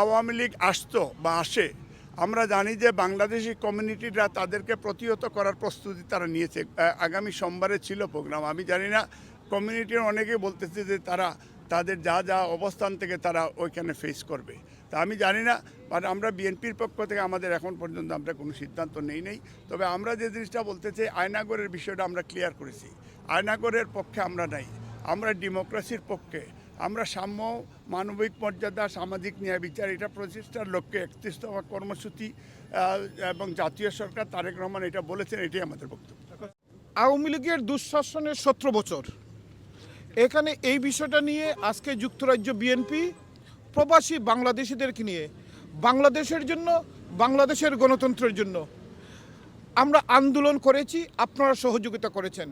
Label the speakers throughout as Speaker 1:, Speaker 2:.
Speaker 1: আওয়ামী লীগ আসতো বা আসে, আমরা জানি যে বাংলাদেশি কমিউনিটিরা তাদেরকে প্রতিহত করার প্রস্তুতি তারা নিয়েছে। আগামী সোমবারে ছিল প্রোগ্রাম। আমি জানি না, কমিউনিটির অনেকে বলতেছে যে তারা, তাদের যা যা অবস্থান থেকে তারা ওইখানে ফেস করবে। তা আমি জানি না বাট আমরা বিএনপির পক্ষ থেকে আমাদের এখন পর্যন্ত আমরা কোনো সিদ্ধান্ত নেই নেই। তবে আমরা যে জিনিসটা বলতে চাই, আয়নাগরের বিষয়টা আমরা ক্লিয়ার করেছি। আয়নাগরের পক্ষে আমরা নাই। আমরা ডেমোক্রেসির পক্ষে আমরা সাম্য মানবিক মর্যাদা, সামাজিক ন্যায় বিচার, এটা প্রচেষ্টার লক্ষ্যে একত্রিশ দফা কর্মসূচি এবং জাতীয় সরকার তারেক রহমান এটা বলেছেন, এটাই আমাদের বক্তব্য।
Speaker 2: আওয়ামী লীগের দুঃশাসনের সতেরো বছর। এখানে এই বিষয়টা নিয়ে আজকে যুক্তরাজ্য বিএনপি প্রবাসী বাংলাদেশিদেরকে নিয়ে, বাংলাদেশের জন্য, বাংলাদেশের গণতন্ত্রের জন্য আমরা আন্দোলন করেছি, আপনারা সহযোগিতা করেছেন।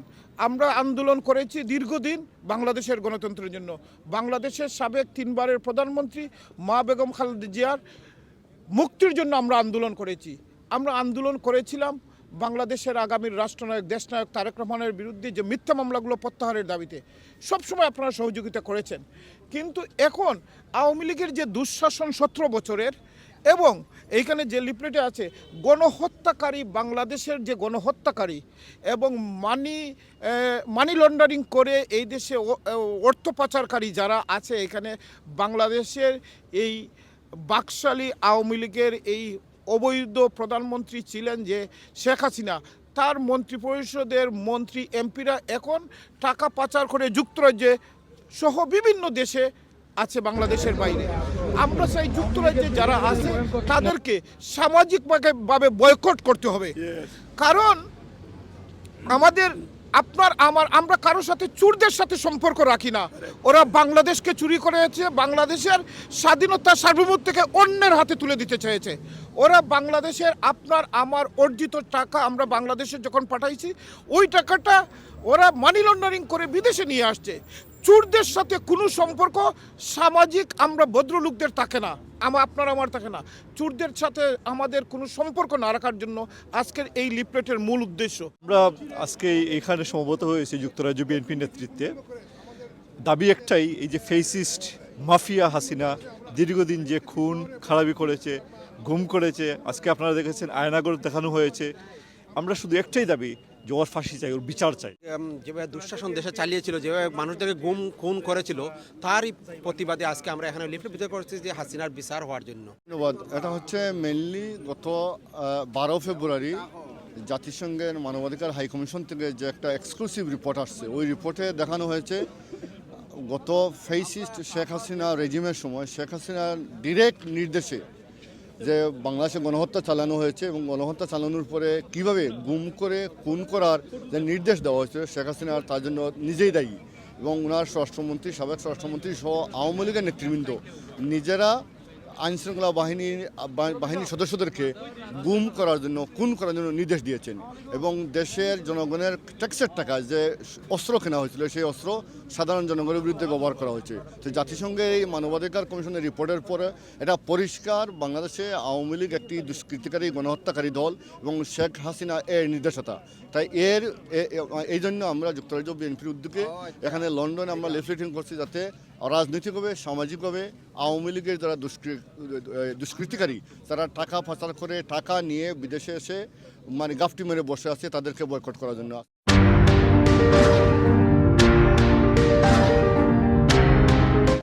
Speaker 2: আমরা আন্দোলন করেছি দীর্ঘদিন বাংলাদেশের গণতন্ত্রের জন্য। বাংলাদেশের সাবেক তিনবারের প্রধানমন্ত্রী মা বেগম খালেদা জিয়ার মুক্তির জন্য আমরা আন্দোলন করেছি। আমরা আন্দোলন করেছিলাম বাংলাদেশের আগামীর রাষ্ট্রনায়ক, দেশনায়ক তারেক রহমানের বিরুদ্ধে যে মিথ্যা মামলাগুলো প্রত্যাহারের দাবিতে। সবসময় আপনারা সহযোগিতা করেছেন। কিন্তু এখন আওয়ামী লীগের যে দুঃশাসন সতেরো বছরের এবং এইখানে যে লিফলেটে আছে, গণহত্যাকারী বাংলাদেশের যে গণহত্যাকারী এবং মানি মানি লন্ডারিং করে এই দেশে অর্থ পাচারকারী যারা আছে এখানে, বাংলাদেশের এই বাকশালী আওয়ামী লীগের এই অবৈধ প্রধানমন্ত্রী ছিলেন যে শেখ হাসিনা, তার মন্ত্রী পরিষদের মন্ত্রী এমপিরা এখন টাকা পাচার করে যুক্তরাজ্যে সহ বিভিন্ন দেশে আছে বাংলাদেশের বাইরে। আমরা চাই যুক্তরাজ্যে যারা আছে তাদেরকে সামাজিকভাবে বয়কট করতে হবে। কারণ আমাদের আপনার আমার আমরা কারোর সাথে চুরদের সাথে সম্পর্ক রাখি না। ওরা বাংলাদেশকে চুরি করেছে বাংলাদেশের স্বাধীনতা সার্বভৌম থেকে অন্যের হাতে তুলে দিতে চেয়েছে। ওরা বাংলাদেশের আপনার আমার অর্জিত টাকা আমরা বাংলাদেশে যখন পাঠাইছি ওই টাকাটা ওরা মানি লন্ডারিং করে বিদেশে নিয়ে আসছে। চুরদের সাথে কোনো সম্পর্ক সামাজিক আমরা ভদ্রলোকদের থাকে না। আমার আপনার আমার থাকে না। চুরদের সাথে আমাদের কোনো সম্পর্ক না রাখার জন্য আজকের এই লিফলেটের মূল উদ্দেশ্য।
Speaker 3: আমরা আজকে এখানে সমবেত হয়েছি যুক্তরাজ্য বিএনপি নেতৃত্বে। দাবি একটাই, এই যে ফেসিস্ট মাফিয়া হাসিনা দীর্ঘদিন যে খুন, খারাপি করেছে, গুম করেছে, আজকে আপনারা দেখেছেন আয়নাগর দেখানো হয়েছে। আমরা শুধু একটাই দাবি যে ওর ফাঁসি চাই ওর বিচার চাই।
Speaker 4: যেভাবে দুঃশাসন দেশে চালিয়েছিল যেভাবে মানুষদেরকে গুম খুন করেছিল তারই প্রতিবাদে আজকে আমরা এখানে লিফলেট বিতরণ করছি যে হাসিনার বিচার হওয়ার জন্য।
Speaker 5: ধন্যবাদ। এটা হচ্ছে মেনলি গত বারো ফেব্রুয়ারি জাতিসংঘের মানবাধিকার হাই কমিশন থেকে যে একটা এক্সক্লুসিভ রিপোর্ট আসছে। ওই রিপোর্টে দেখানো হয়েছে গত ফেসিস্ট শেখ হাসিনা রেজিমের সময় শেখ হাসিনার ডিরেক্ট নির্দেশে যে বাংলাদেশে গণহত্যা চালানো হয়েছে এবং গণহত্যা চালানোর পরে কীভাবে গুম করে, খুন করার যে নির্দেশ দেওয়া হয়েছে শেখ হাসিনা তার জন্য নিজেই দায়ী। এবং ওনার স্বরাষ্ট্রমন্ত্রী, সাবেক স্বরাষ্ট্রমন্ত্রী সহ আওয়ামী লীগের নেতৃবৃন্দ নিজেরা আইনশৃঙ্খলা বাহিনীর বা- বাহিনীর সদস্যদেরকে গুম করার জন্য খুন করার জন্য নির্দেশ দিয়েছেন। এবং দেশের জনগণের ট্যাক্সের টাকা যে অস্ত্র কেনা হয়েছিল সেই অস্ত্র সাধারণ জনগণের বিরুদ্ধে ব্যবহার করা হয়েছে। তো জাতিসংঘের এই মানবাধিকার কমিশনের রিপোর্টের পরে এটা পরিষ্কার বাংলাদেশে আওয়ামী লীগ একটি দুষ্কৃতিকারী গণহত্যাকারী দল এবং শেখ হাসিনা এর নির্দেশতা। তাই এর এই জন্য আমরা যুক্তরাজ্য বিএনপির উদ্যোগে এখানে লন্ডনে আমরা লিফলেটিং করছি যাতে রাজনৈতিকভাবে সামাজিকভাবে আওয়ামী লীগের যারা দুষ্কৃ- দুষ্কৃতিকারী, তারা টাকা পাচার করে টাকা নিয়ে বিদেশে এসে মানে গাফটি মেরে বসে আছে, তাদেরকে বয়কট করার জন্য।